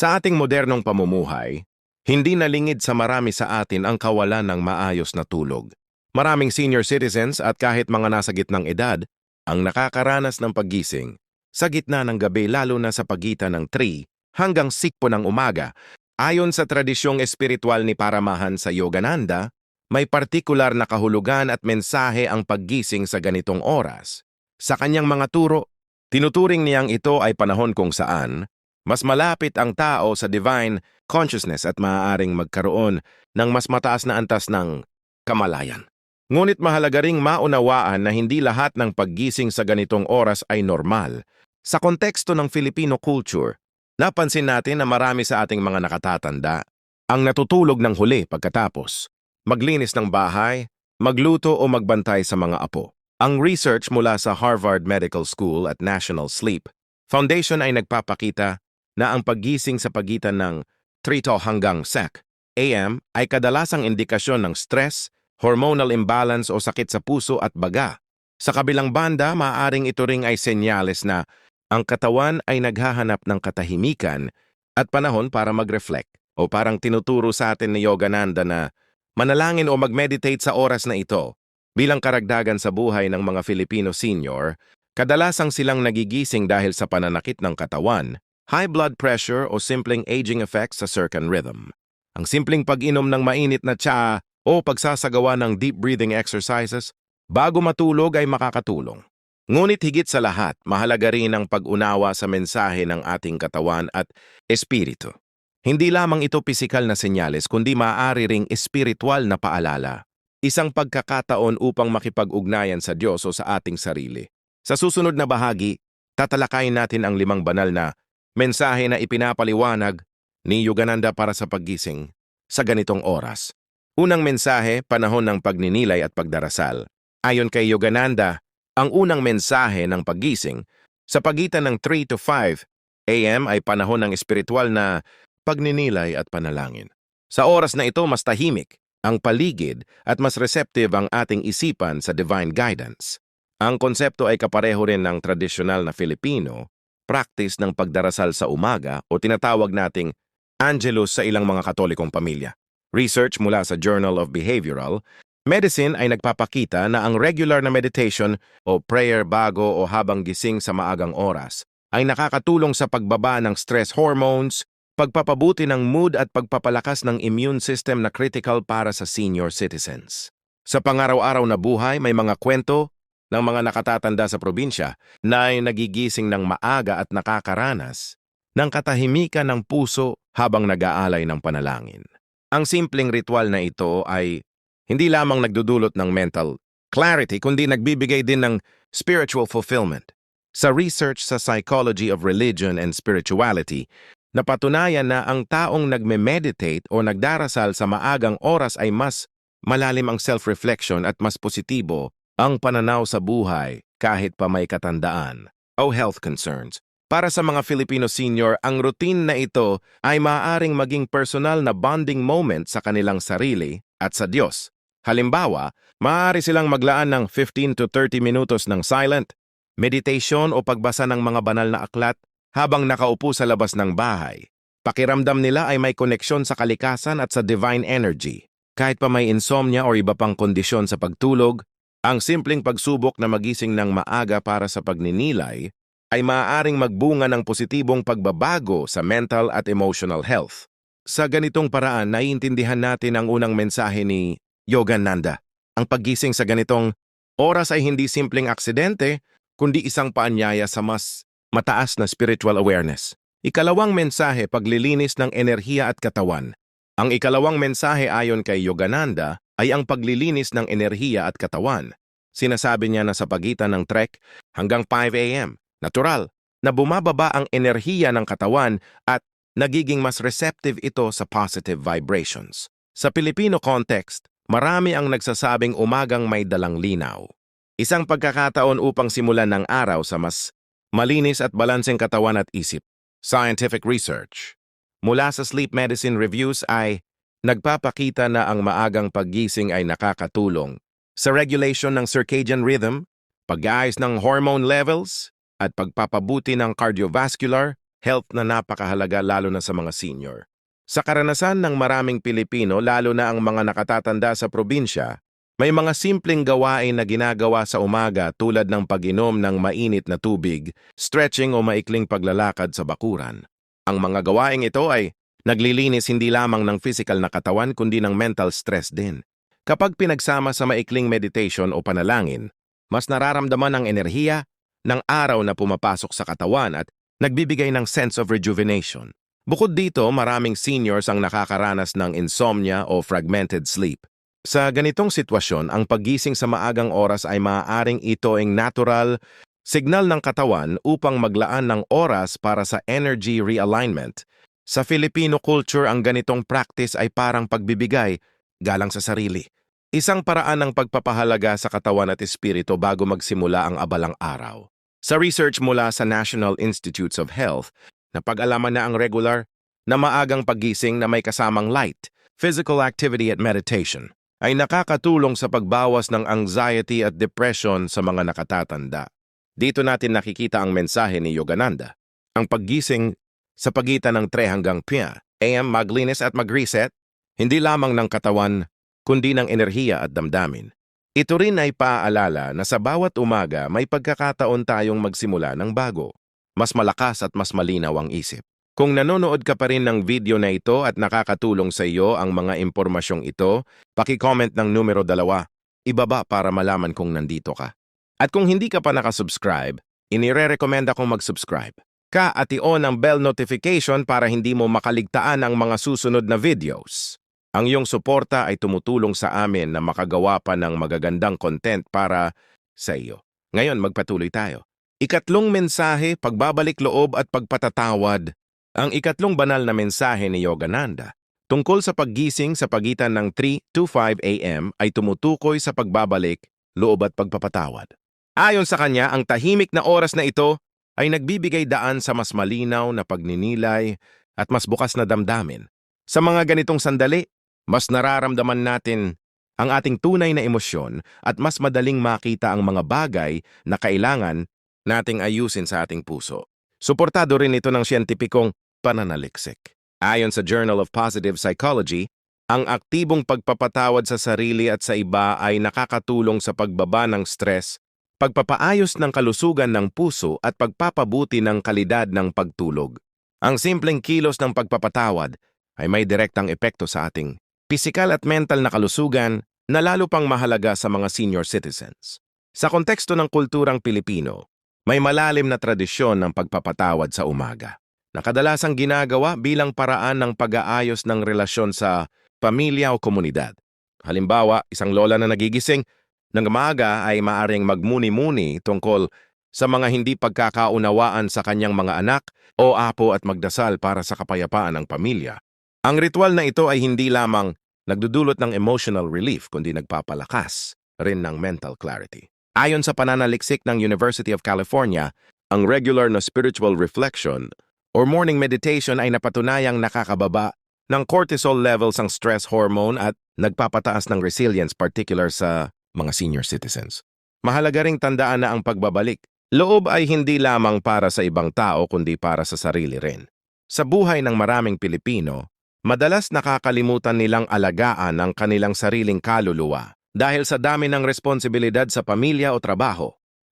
Sa ating modernong pamumuhay, hindi nalingid sa marami sa atin ang kawalan ng maayos na tulog. Maraming senior citizens at kahit mga nasa gitnang edad ang nakakaranas ng paggising sa gitna ng gabi lalo na sa pagitan ng 3 hanggang 6 ng umaga. Ayon sa tradisyong espiritual ni Paramahan sa Yogananda, may partikular na kahulugan at mensahe ang paggising sa ganitong oras. Sa kanyang mga turo, tinuturing niyang ito ay panahon kung saan mas malapit ang tao sa divine consciousness at maaaring magkaroon ng mas mataas na antas ng kamalayan. Ngunit mahalaga ring maunawaan na hindi lahat ng paggising sa ganitong oras ay normal. Sa konteksto ng Filipino culture, napansin natin na marami sa ating mga nakatatanda ang natutulog ng huli pagkatapos, maglinis ng bahay, magluto o magbantay sa mga apo. Ang research mula sa Harvard Medical School at National Sleep Foundation ay nagpapakita na ang paggising sa pagitan ng 3 to hanggang SEC AM ay kadalasang indikasyon ng stress, hormonal imbalance o sakit sa puso at baga. Sa kabilang banda, maaaring ito ring ay senyales na ang katawan ay naghahanap ng katahimikan at panahon para mag-reflect o parang tinuturo sa atin ni Yogananda na manalangin o mag-meditate sa oras na ito. Bilang karagdagan sa buhay ng mga Filipino senior, kadalasang silang nagigising dahil sa pananakit ng katawan, high blood pressure o simpleng aging effects sa circan rhythm. Ang simpleng pag-inom ng mainit na tsa o pagsasagawa ng deep breathing exercises bago matulog ay makakatulong. Ngunit higit sa lahat, mahalaga rin ang pag-unawa sa mensahe ng ating katawan at espiritu. Hindi lamang ito pisikal na senyales kundi maaari ring espiritual na paalala. Isang pagkakataon upang makipag-ugnayan sa Diyos o sa ating sarili. Sa susunod na bahagi, tatalakayin natin ang limang banal na mensahe na ipinapaliwanag ni Yogananda para sa paggising sa ganitong oras. Unang mensahe, panahon ng pagninilay at pagdarasal. Ayon kay Yogananda, ang unang mensahe ng paggising sa pagitan ng 3 to 5 AM ay panahon ng espiritual na pagninilay at panalangin. Sa oras na ito, mas tahimik ang paligid at mas receptive ang ating isipan sa divine guidance. Ang konsepto ay kapareho rin ng tradisyonal na Filipino practice ng pagdarasal sa umaga o tinatawag nating Angelus sa ilang mga katolikong pamilya. Research mula sa Journal of Behavioral Medicine ay nagpapakita na ang regular na meditation o prayer bago o habang gising sa maagang oras ay nakakatulong sa pagbaba ng stress hormones, pagpapabuti ng mood at pagpapalakas ng immune system na critical para sa senior citizens. Sa pangaraw-araw na buhay, may mga kwento ng mga nakatatanda sa probinsya na ay nagigising ng maaga at nakakaranas ng katahimikan ng puso habang nag-aalay ng panalangin. Ang simpleng ritual na ito ay hindi lamang nagdudulot ng mental clarity kundi nagbibigay din ng spiritual fulfillment. Sa research sa Psychology of Religion and Spirituality, napatunayan na ang taong nagme-meditate o nagdarasal sa maagang oras ay mas malalim ang self-reflection at mas positibo ang pananaw sa buhay kahit pa may katandaan o health concerns. Para sa mga Filipino senior, ang routine na ito ay maaaring maging personal na bonding moment sa kanilang sarili at sa Diyos. Halimbawa, maaari silang maglaan ng 15 to 30 minutos ng silent, meditation o pagbasa ng mga banal na aklat habang nakaupo sa labas ng bahay. Pakiramdam nila ay may koneksyon sa kalikasan at sa divine energy. Kahit pa may insomnia o iba pang kondisyon sa pagtulog, ang simpleng pagsubok na magising ng maaga para sa pagninilay ay maaaring magbunga ng positibong pagbabago sa mental at emotional health. Sa ganitong paraan, naiintindihan natin ang unang mensahe ni Yogananda. Ang paggising sa ganitong oras ay hindi simpleng aksidente, kundi isang paanyaya sa mas mataas na spiritual awareness. Ikalawang mensahe, paglilinis ng enerhiya at katawan. Ang ikalawang mensahe ayon kay Yogananda ay ang paglilinis ng enerhiya at katawan. Sinasabi niya na sa pagitan ng trek hanggang 5 a.m., natural, na bumababa ang enerhiya ng katawan at nagiging mas receptive ito sa positive vibrations. Sa Filipino context, marami ang nagsasabing umagang may dalang linaw. Isang pagkakataon upang simulan ng araw sa mas malinis at balanseng katawan at isip. Scientific research. Mula sa sleep medicine reviews ay nagpapakita na ang maagang paggising ay nakakatulong sa regulation ng circadian rhythm, pag-aayos ng hormone levels, at pagpapabuti ng cardiovascular health na napakahalaga lalo na sa mga senior. Sa karanasan ng maraming Pilipino, lalo na ang mga nakatatanda sa probinsya, may mga simpleng gawain na ginagawa sa umaga tulad ng pag-inom ng mainit na tubig, stretching o maikling paglalakad sa bakuran. Ang mga gawaing ito ay naglilinis hindi lamang ng physical na katawan kundi ng mental stress din. Kapag pinagsama sa maikling meditation o panalangin, mas nararamdaman ang enerhiya ng araw na pumapasok sa katawan at nagbibigay ng sense of rejuvenation. Bukod dito, maraming seniors ang nakakaranas ng insomnia o fragmented sleep. Sa ganitong sitwasyon, ang paggising sa maagang oras ay maaaring itoing natural signal ng katawan upang maglaan ng oras para sa energy realignment. Sa Filipino culture, ang ganitong practice ay parang pagbibigay galang sa sarili. Isang paraan ng pagpapahalaga sa katawan at espiritu bago magsimula ang abalang araw. Sa research mula sa National Institutes of Health, napag-alaman na ang regular na maagang paggising na may kasamang light, physical activity at meditation ay nakakatulong sa pagbawas ng anxiety at depression sa mga nakatatanda. Dito natin nakikita ang mensahe ni Yogananda. Ang paggising sa pagitan ng 3 hanggang 5 AM maglinis at mag-reset, hindi lamang ng katawan, kundi ng enerhiya at damdamin. Ito rin ay paaalala na sa bawat umaga may pagkakataon tayong magsimula ng bago. Mas malakas at mas malinaw ang isip. Kung nanonood ka pa rin ng video na ito at nakakatulong sa iyo ang mga impormasyong ito, paki-comment ng numero dalawa, ibaba para malaman kung nandito ka. At kung hindi ka pa nakasubscribe, inire-recommenda kong mag-subscribe ka at i-on ang bell notification para hindi mo makaligtaan ang mga susunod na videos. Ang iyong suporta ay tumutulong sa amin na makagawa pa ng magagandang content para sa iyo. Ngayon, magpatuloy tayo. Ikatlong mensahe, pagbabalik loob at pagpatatawad. Ang ikatlong banal na mensahe ni Yogananda tungkol sa paggising sa pagitan ng 3 to 5 a.m. ay tumutukoy sa pagbabalik, loob at pagpapatawad. Ayon sa kanya, ang tahimik na oras na ito ay nagbibigay daan sa mas malinaw na pagninilay at mas bukas na damdamin. Sa mga ganitong sandali, mas nararamdaman natin ang ating tunay na emosyon at mas madaling makita ang mga bagay na kailangan nating ayusin sa ating puso. Suportado rin ito ng siyentipikong pananaliksik. Ayon sa Journal of Positive Psychology, ang aktibong pagpapatawad sa sarili at sa iba ay nakakatulong sa pagbaba ng stress, pagpapaayos ng kalusugan ng puso at pagpapabuti ng kalidad ng pagtulog. Ang simpleng kilos ng pagpapatawad ay may direktang epekto sa ating pisikal at mental na kalusugan na lalo pang mahalaga sa mga senior citizens. Sa konteksto ng kulturang Pilipino, may malalim na tradisyon ng pagpapatawad sa umaga na kadalasang ginagawa bilang paraan ng pag-aayos ng relasyon sa pamilya o komunidad. Halimbawa, isang lola na nagigising ng umaga ay maaring magmuni-muni tungkol sa mga hindi pagkakaunawaan sa kanyang mga anak o apo at magdasal para sa kapayapaan ng pamilya. Ang ritual na ito ay hindi lamang nagdudulot ng emotional relief kundi nagpapalakas rin ng mental clarity. Ayon sa pananaliksik ng University of California, ang regular na spiritual reflection or morning meditation ay napatunayang nakakababa ng cortisol levels ang stress hormone at nagpapataas ng resilience particular sa mga senior citizens. Mahalaga ring tandaan na ang pagbabalik. Loob ay hindi lamang para sa ibang tao kundi para sa sarili rin. Sa buhay ng maraming Pilipino, madalas nakakalimutan nilang alagaan ang kanilang sariling kaluluwa dahil sa dami ng responsibilidad sa pamilya o trabaho.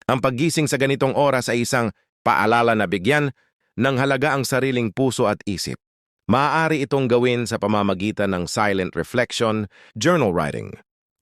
Ang paggising sa ganitong oras ay isang paalala na bigyan ng halaga ang sariling puso at isip. Maaari itong gawin sa pamamagitan ng silent reflection, journal writing,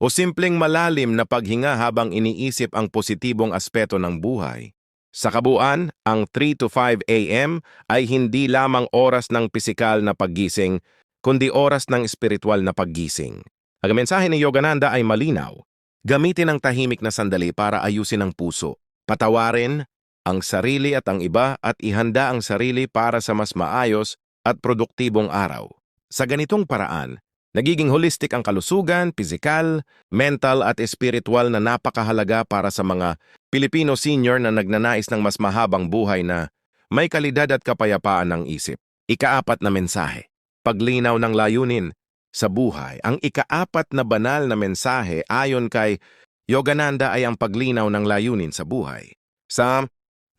o simpleng malalim na paghinga habang iniisip ang positibong aspeto ng buhay. Sa kabuuan, ang 3 to 5 a.m. ay hindi lamang oras ng pisikal na paggising, kundi oras ng espiritual na paggising. Ang mensahe ni Yogananda ay malinaw. Gamitin ang tahimik na sandali para ayusin ang puso, patawarin ang sarili at ang iba at ihanda ang sarili para sa mas maayos at produktibong araw. Sa ganitong paraan, nagiging holistic ang kalusugan, physical, mental at espiritual na napakahalaga para sa mga Pilipino senior na nagnanais ng mas mahabang buhay na may kalidad at kapayapaan ng isip. Ikaapat na mensahe, paglinaw ng layunin, sa buhay. Ang ikaapat na banal na mensahe ayon kay Yogananda ay ang paglinaw ng layunin sa buhay. Sa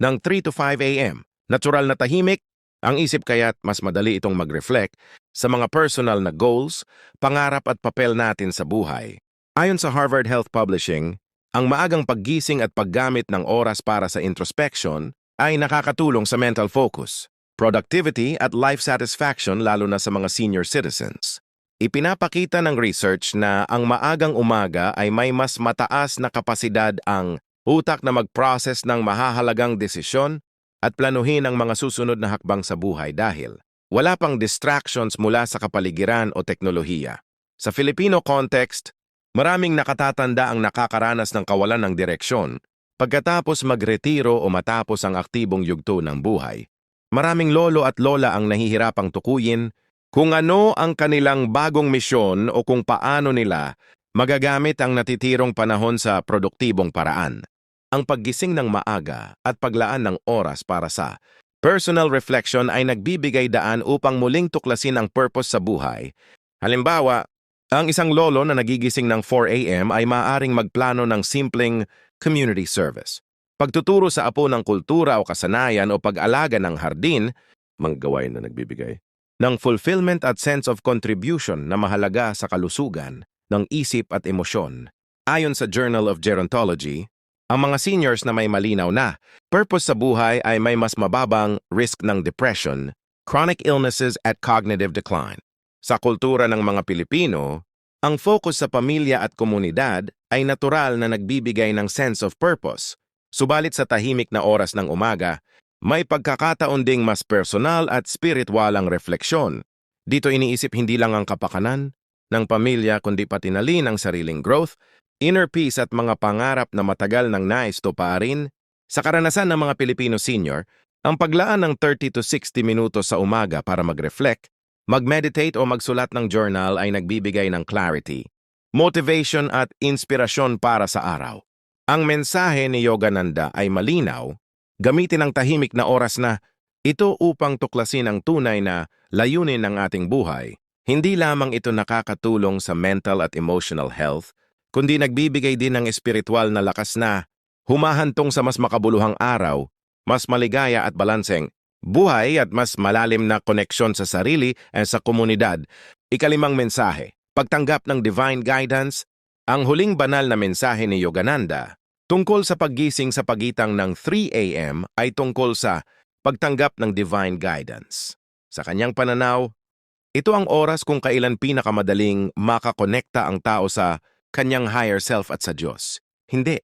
ng 3 to 5 a.m., natural na tahimik, Ang isip kaya't mas madali itong mag-reflect sa mga personal na goals, pangarap at papel natin sa buhay. Ayon sa Harvard Health Publishing, ang maagang paggising at paggamit ng oras para sa introspection ay nakakatulong sa mental focus, productivity at life satisfaction lalo na sa mga senior citizens. Ipinapakita ng research na ang maagang umaga ay may mas mataas na kapasidad ang utak na mag-process ng mahahalagang desisyon at planuhin ang mga susunod na hakbang sa buhay dahil wala pang distractions mula sa kapaligiran o teknolohiya. Sa Filipino context, maraming nakatatanda ang nakakaranas ng kawalan ng direksyon pagkatapos magretiro o matapos ang aktibong yugto ng buhay. Maraming lolo at lola ang nahihirapang tukuyin kung ano ang kanilang bagong misyon o kung paano nila magagamit ang natitirong panahon sa produktibong paraan ang paggising ng maaga at paglaan ng oras para sa personal reflection ay nagbibigay daan upang muling tuklasin ang purpose sa buhay. Halimbawa, ang isang lolo na nagigising ng 4 a.m. ay maaaring magplano ng simpleng community service. Pagtuturo sa apo ng kultura o kasanayan o pag-alaga ng hardin, mga gawain na nagbibigay, ng fulfillment at sense of contribution na mahalaga sa kalusugan ng isip at emosyon. Ayon sa Journal of Gerontology, ang mga seniors na may malinaw na purpose sa buhay ay may mas mababang risk ng depression, chronic illnesses at cognitive decline. Sa kultura ng mga Pilipino, ang focus sa pamilya at komunidad ay natural na nagbibigay ng sense of purpose. Subalit sa tahimik na oras ng umaga, may pagkakataon ding mas personal at spiritual ang refleksyon. Dito iniisip hindi lang ang kapakanan ng pamilya kundi pati na rin ang sariling growth inner peace at mga pangarap na matagal nang nais tuparin, sa karanasan ng mga Pilipino senior, ang paglaan ng 30 to 60 minutos sa umaga para mag-reflect, mag-meditate o magsulat ng journal ay nagbibigay ng clarity, motivation at inspirasyon para sa araw. Ang mensahe ni Yogananda ay malinaw, gamitin ang tahimik na oras na ito upang tuklasin ang tunay na layunin ng ating buhay. Hindi lamang ito nakakatulong sa mental at emotional health, kundi nagbibigay din ng espiritual na lakas na humahantong sa mas makabuluhang araw, mas maligaya at balanseng, buhay at mas malalim na koneksyon sa sarili at sa komunidad. Ikalimang mensahe, pagtanggap ng divine guidance, ang huling banal na mensahe ni Yogananda tungkol sa paggising sa pagitang ng 3 a.m. ay tungkol sa pagtanggap ng divine guidance. Sa kanyang pananaw, ito ang oras kung kailan pinakamadaling makakonekta ang tao sa kanyang higher self at sa Diyos. Hindi.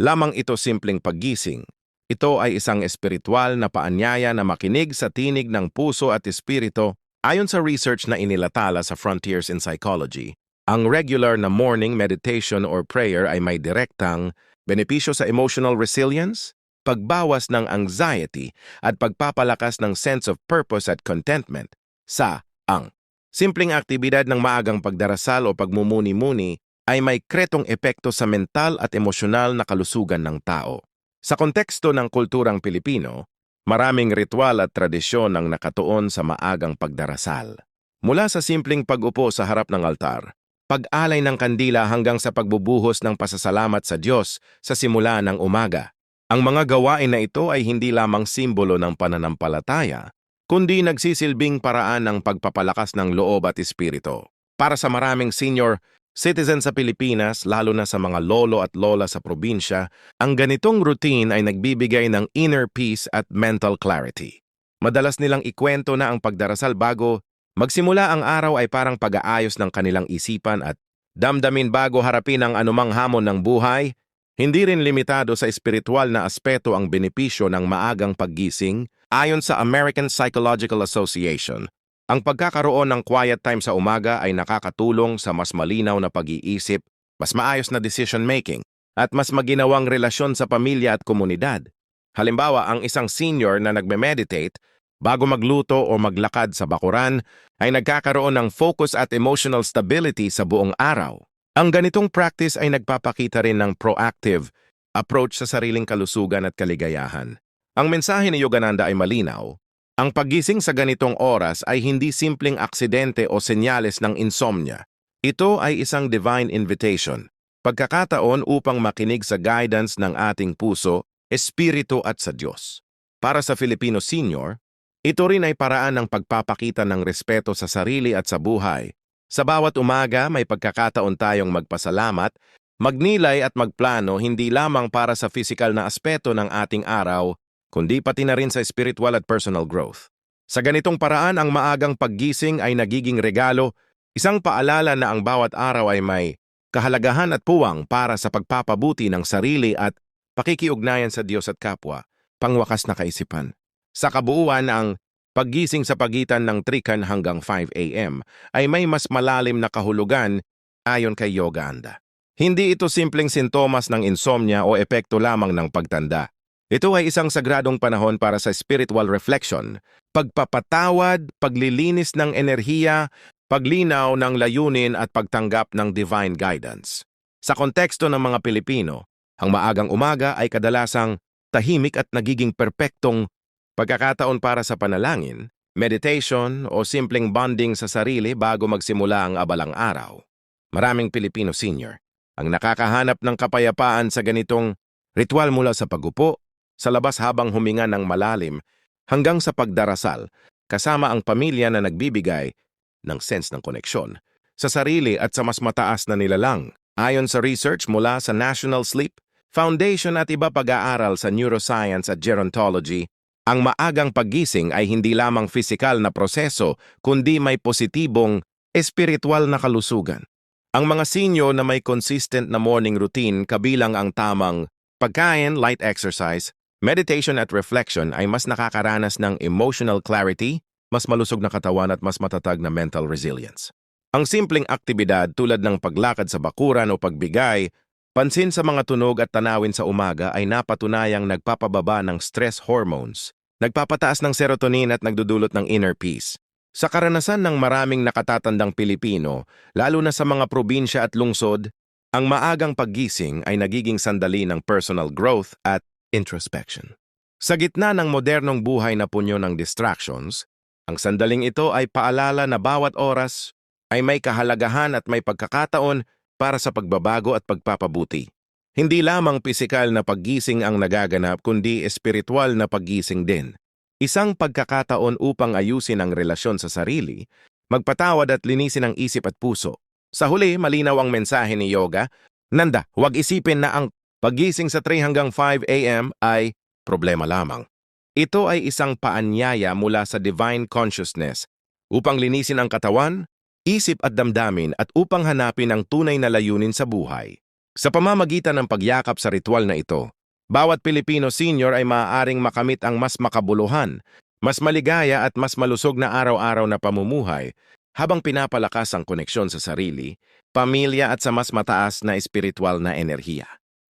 Lamang ito simpleng paggising. Ito ay isang espiritual na paanyaya na makinig sa tinig ng puso at espirito ayon sa research na inilatala sa Frontiers in Psychology. Ang regular na morning meditation or prayer ay may direktang benepisyo sa emotional resilience, pagbawas ng anxiety at pagpapalakas ng sense of purpose at contentment sa ang simpleng aktibidad ng maagang pagdarasal o pagmumuni-muni ay may kretong epekto sa mental at emosyonal na kalusugan ng tao. Sa konteksto ng kulturang Pilipino, maraming ritual at tradisyon ang nakatuon sa maagang pagdarasal. Mula sa simpleng pag-upo sa harap ng altar, pag-alay ng kandila hanggang sa pagbubuhos ng pasasalamat sa Diyos sa simula ng umaga. Ang mga gawain na ito ay hindi lamang simbolo ng pananampalataya, kundi nagsisilbing paraan ng pagpapalakas ng loob at espiritu. Para sa maraming senior, Citizen sa Pilipinas, lalo na sa mga lolo at lola sa probinsya, ang ganitong routine ay nagbibigay ng inner peace at mental clarity. Madalas nilang ikwento na ang pagdarasal bago magsimula ang araw ay parang pag-aayos ng kanilang isipan at damdamin bago harapin ang anumang hamon ng buhay, hindi rin limitado sa espiritual na aspeto ang benepisyo ng maagang paggising ayon sa American Psychological Association ang pagkakaroon ng quiet time sa umaga ay nakakatulong sa mas malinaw na pag-iisip, mas maayos na decision-making, at mas maginawang relasyon sa pamilya at komunidad. Halimbawa, ang isang senior na nagme-meditate bago magluto o maglakad sa bakuran ay nagkakaroon ng focus at emotional stability sa buong araw. Ang ganitong practice ay nagpapakita rin ng proactive approach sa sariling kalusugan at kaligayahan. Ang mensahe ni Yogananda ay malinaw, ang paggising sa ganitong oras ay hindi simpleng aksidente o senyales ng insomnia. Ito ay isang divine invitation, pagkakataon upang makinig sa guidance ng ating puso, espiritu at sa Diyos. Para sa Filipino senior, Ito rin ay paraan ng pagpapakita ng respeto sa sarili at sa buhay. Sa bawat umaga, may pagkakataon tayong magpasalamat, magnilay at magplano hindi lamang para sa physical na aspeto ng ating araw, kundi pati na rin sa spiritual at personal growth. Sa ganitong paraan, ang maagang paggising ay nagiging regalo, isang paalala na ang bawat araw ay may kahalagahan at puwang para sa pagpapabuti ng sarili at pakikiugnayan sa Diyos at kapwa, pangwakas na kaisipan. Sa kabuuan, ang paggising sa pagitan ng 3 hanggang 5 a.m. ay may mas malalim na kahulugan ayon kay Yoganda. Hindi ito simpleng sintomas ng insomnia o epekto lamang ng pagtanda. Ito ay isang sagradong panahon para sa spiritual reflection, pagpapatawad, paglilinis ng enerhiya, paglinaw ng layunin at pagtanggap ng divine guidance. Sa konteksto ng mga Pilipino, ang maagang umaga ay kadalasang tahimik at nagiging perpektong pagkakataon para sa panalangin, meditation o simpleng bonding sa sarili bago magsimula ang abalang araw. Maraming Pilipino senior ang nakakahanap ng kapayapaan sa ganitong ritual mula sa pagupo, sa labas habang huminga ng malalim, hanggang sa pagdarasal, kasama ang pamilya na nagbibigay ng sense ng koneksyon sa sarili at sa mas mataas na nilalang. Ayon sa research mula sa National Sleep Foundation at iba pag-aaral sa neuroscience at gerontology, ang maagang paggising ay hindi lamang fisikal na proseso, kundi may positibong espiritual na kalusugan. Ang mga sinyo na may consistent na morning routine kabilang ang tamang pagkain, light exercise, meditation at reflection ay mas nakakaranas ng emotional clarity, mas malusog na katawan at mas matatag na mental resilience. Ang simpleng aktibidad tulad ng paglakad sa bakuran o pagbigay, pansin sa mga tunog at tanawin sa umaga ay napatunayang nagpapababa ng stress hormones, nagpapataas ng serotonin at nagdudulot ng inner peace. Sa karanasan ng maraming nakatatandang Pilipino, lalo na sa mga probinsya at lungsod, ang maagang paggising ay nagiging sandali ng personal growth at introspection. Sa gitna ng modernong buhay na punyo ng distractions, ang sandaling ito ay paalala na bawat oras ay may kahalagahan at may pagkakataon para sa pagbabago at pagpapabuti. Hindi lamang pisikal na paggising ang nagaganap kundi espiritual na paggising din. Isang pagkakataon upang ayusin ang relasyon sa sarili, magpatawad at linisin ang isip at puso. Sa huli, malinaw ang mensahe ni Yoga, Nanda, huwag isipin na ang paggising sa 3 hanggang 5 a.m. ay problema lamang. Ito ay isang paanyaya mula sa divine consciousness upang linisin ang katawan, isip at damdamin at upang hanapin ang tunay na layunin sa buhay. Sa pamamagitan ng pagyakap sa ritual na ito, bawat Pilipino senior ay maaaring makamit ang mas makabuluhan, mas maligaya at mas malusog na araw-araw na pamumuhay habang pinapalakas ang koneksyon sa sarili, pamilya at sa mas mataas na espiritual na enerhiya.